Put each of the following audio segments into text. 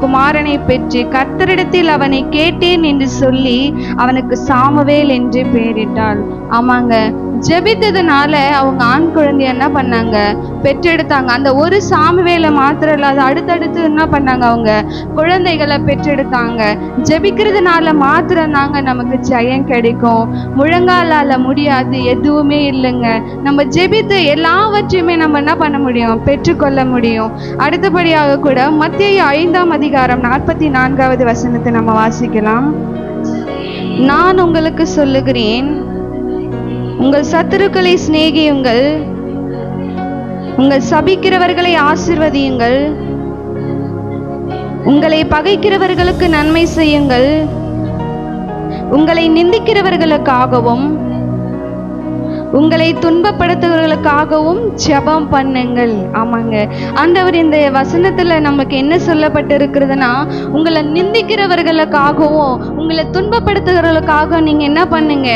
குமாரனை பெற்று கர்த்தரிடத்தில் அவனை கேட்டேன் என்று சொல்லி அவனுக்கு சாமுவேல் என்று பெயரிட்டாள். ஆமாங்க ஜெபித்ததுனால அவங்க ஆண் குழந்தைய என்ன பண்ணாங்க? பெற்றெடுத்தாங்க. அந்த ஒரு சாமுவேல மாத்திரம் இல்லாத அடுத்தடுத்து என்ன பண்ணாங்க அவங்க? குழந்தைகளை பெற்றெடுத்தாங்க. ஜெபிக்கிறதுனால மாத்திரம் தாங்க நமக்கு ஜெயம் கிடைக்கும். முழங்காலால முடியாது எதுவுமே இல்லைங்க. நம்ம ஜெபித்து எல்லாவற்றையுமே நம்ம என்ன பண்ண முடியும்? பெற்றுக்கொள்ள முடியும். அடுத்தபடியாக கூட மத்திய ஐந்தாம் அதிகாரம் நாற்பத்தி நான்காவது வசனத்தை நம்ம வாசிக்கலாம். நான் உங்களுக்கு சொல்லுகிறேன். உங்கள் சத்துருக்களை சிநேகியுங்கள். உங்கள் சபிக்கிறவர்களை ஆசிர்வதியுங்கள். உங்களை பகைக்கிறவர்களுக்கு நன்மை செய்யுங்கள். உங்களை நிந்திக்கிறவர்களுக்காகவும் உங்களை துன்பப்படுத்துகிறவர்களுக்காகவும் ஜெபம் பண்ணுங்கள். ஆமாங்க. ஆண்டவர் இந்த வசனத்துல நமக்கு என்ன சொல்லப்பட்டிருக்கிறதுனா உங்களை நிந்திக்கிறவர்களுக்காகவும் உங்களை துன்பப்படுத்துகிறவர்களுக்காக நீங்க என்ன பண்ணுங்க?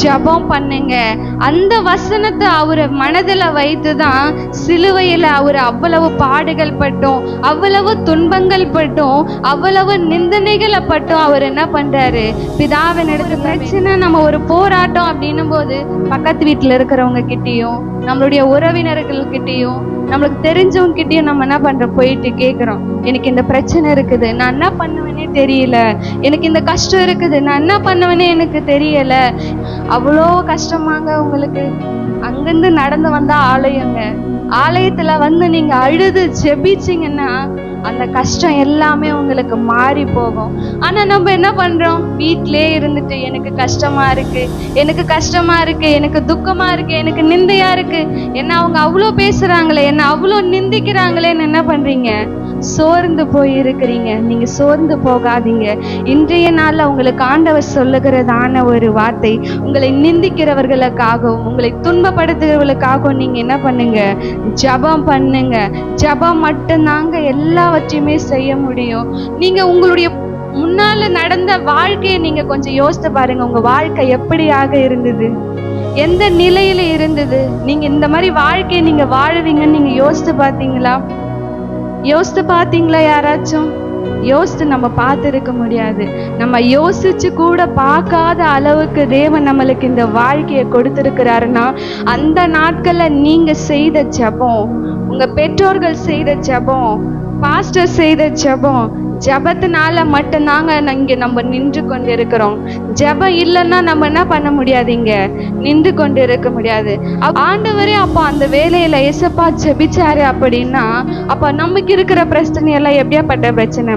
ஜெபம் பண்ணுங்க. அந்த வசனத்தை அவர் மனதில் வைத்து தான் சிலுவையில் அவர் அவ்வளவு பாடுகள் பட்டும் அவ்வளவு துன்பங்கள் பட்டும் அவ்வளவு நிந்தனைகளை பட்டும் அவர் என்ன பண்றாரு? பிதாவின் இடத்துல பிரச்சனை நம்ம ஒரு போராட்டம் அப்படின்னும் போது பக்கத்து வீட்டில் இருக்கிறவங்க கிட்டேயும் நம்மளுடைய உறவினர்கள் கிட்டேயும் நம்மளுக்கு தெரிஞ்சவங்க கிட்டேயும் நம்ம என்ன பண்றோம்? போயிட்டு கேட்குறோம் எனக்கு இந்த பிரச்சனை இருக்குது. நான் என்ன பண்ணுவேனே தெரியல. எனக்கு இந்த கஷ்டம் இருக்குது. நான் என்ன பண்ணுவேனே எனக்கு தெரியல. அவ்வளோ கஷ்டமாங்க உங்களுக்கு. அங்கிருந்து நடந்து வந்தா ஆலயங்க. ஆலயத்துல வந்து நீங்க அழுது ஜெபிச்சிங்கன்னா அந்த கஷ்டம் எல்லாமே உங்களுக்கு மாறி போகும். ஆனா நம்ம என்ன பண்றோம்? வீட்டிலே இருந்துட்டு எனக்கு கஷ்டமா இருக்கு எனக்கு கஷ்டமா இருக்கு எனக்கு துக்கமா இருக்கு எனக்கு நிந்தையா இருக்கு. என்ன அவங்க அவ்வளோ பேசுறாங்களே என்ன அவ்வளோ நிந்திக்கிறாங்களேன்னு என்ன பண்றீங்க? சோர்ந்து போயிருக்கிறீங்க. நீங்க சோர்ந்து போகாதீங்க. இன்றைய நாள்ல உங்களுக்கு ஆண்டவர் சொல்லுகிறதான ஒரு வார்த்தை உங்களை நிந்திக்கிறவர்களுக்காகவும் உங்களை துன்பப்படுத்துகிறவர்களுக்காகவும் நீங்க என்ன பண்ணுங்க? ஜெபம் பண்ணுங்க. ஜெபம் மட்டும்தாங்க எல்லாவற்றையுமே செய்ய முடியும். நீங்க உங்களுடைய முன்னால நடந்த வாழ்க்கையை நீங்க கொஞ்சம் யோசித்து பாருங்க. உங்க வாழ்க்கை எப்படியாக இருந்தது? எந்த நிலையில இருந்தது? நீங்க இந்த மாதிரி வாழ்க்கையை நீங்க வாழுவீங்கன்னு நீங்க யோசித்து பார்த்தீங்களா? யோசித்து பார்த்தீங்களா யாராச்சும்? யோசித்து நம்ம பார்த்துருக்க முடியாது. நம்ம யோசிச்சு கூட பார்க்காத அளவுக்கு தேவன் நம்மளுக்கு இந்த வாழ்க்கையை கொடுத்துருக்கிறாருன்னா அந்த நாட்களில் நீங்கள் செய்த ஜபம் உங்கள் பெற்றோர்கள் செய்த ஜபம் பாஸ்டர் செய்த ஜெபம் ஜெபத்தினால மட்டும்தாங்க இங்கே இங்க நம்ம நின்று கொண்டு இருக்கிறோம் ஜெபம் இல்லைன்னா நம்ம என்ன பண்ண முடியாது இங்க? நின்று கொண்டு இருக்க முடியாது ஆண்டவரே அப்போ அந்த வேலையில எசப்பா ஜபிச்சாரு அப்படின்னா அப்ப நமக்கு இருக்கிற பிரச்சனை எல்லாம் எப்படியாப்பட்ட பிரச்சனை?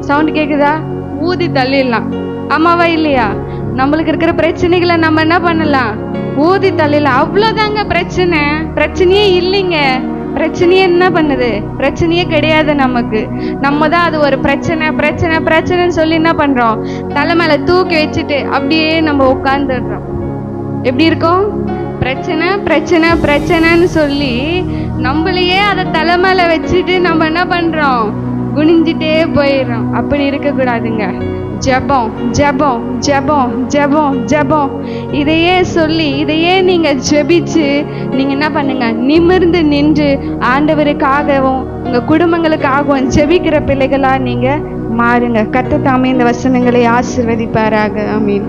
சவுண்ட் கேக்குதா? ஊதி தள்ளிடலாம். ஆமாவா இல்லையா? நம்மளுக்கு இருக்கிற பிரச்சனைகளை நம்ம என்ன பண்ணலாம்? ஊதி தள்ளிடலாம். அவ்வளோதாங்க பிரச்சனை. பிரச்சனையே இல்லைங்க. பிரச்சனையே என்ன பண்ணுது? பிரச்சனையே கிடையாது நமக்கு. நம்ம தான் அது ஒரு பிரச்சனை பிரச்சனை பிரச்சனைன்னு சொல்லி என்ன பண்றோம்? தலை மேல தூக்கி வச்சுட்டு அப்படியே நம்ம உட்காந்துடுறோம் எப்படி இருக்கும்? பிரச்சனை பிரச்சனை பிரச்சனைன்னு சொல்லி நம்மளையே அதை தலை மேல வச்சுட்டு நம்ம என்ன பண்றோம்? குனிஞ்சிட்டே போயிடுறோம். அப்படி இருக்கக்கூடாதுங்க. ஜெபம் ஜெபம் ஜெபம் ஜெபம் ஜெபம். இதையே சொல்லி இதையே நீங்க ஜெபிச்சு நீங்க என்ன பண்ணுங்க? நிமிர்ந்து நின்று ஆண்டவருக்காகவும் உங்க குடும்பங்களுக்காகவும் ஜெபிக்கிற பிள்ளைகளா நீங்க மாறுங்க. கத்த தாமே இந்த வசனங்களை ஆசிர்வதிப்பாராக. அமீன்